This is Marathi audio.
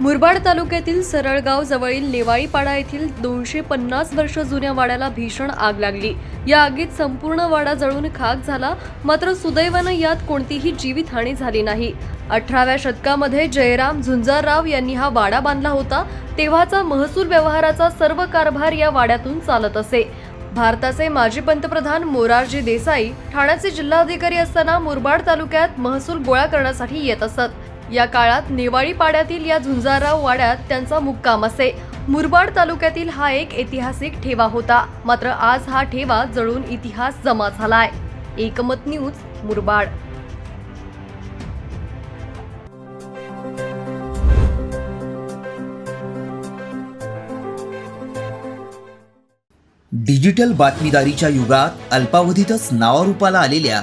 मुरबाड तालुक्यातील सरळगाव जवळील नेवाळीपाडा येथील दोनशे पन्नास वर्ष जुन्या वाड्याला भीषण आग लागली. या आगीत संपूर्ण वाडा जळून खाक झाला मात्र सुदैवानं यात कोणतीही जीवितहानी झाली नाही. अठराव्या शतकामध्ये जयराम झुंजारराव यांनी हा वाडा बांधला होता तेव्हाचा महसूल व्यवहाराचा सर्व कारभार या वाड्यातून चालत असे. भारताचे माजी पंतप्रधान मोरारजी देसाई ठाण्याचे जिल्हाधिकारी असताना मुरबाड तालुक्यात महसूल गोळा करण्यासाठी येत असत. या काळात नेवाळी पाड्यातील या झुंजाराव वाड्यात त्यांचा मुक्काम असे. मुरबाड तालुक्यातील हा एक ऐतिहासिक ठेवा होता. मात्र आज हा ठेवा जळून इतिहास जमा झालाय. एकमत न्यूज मुरबाड. डिजिटल बातमीदारीच्या युगात अल्पावधीतच नावारूपाला आलेल्या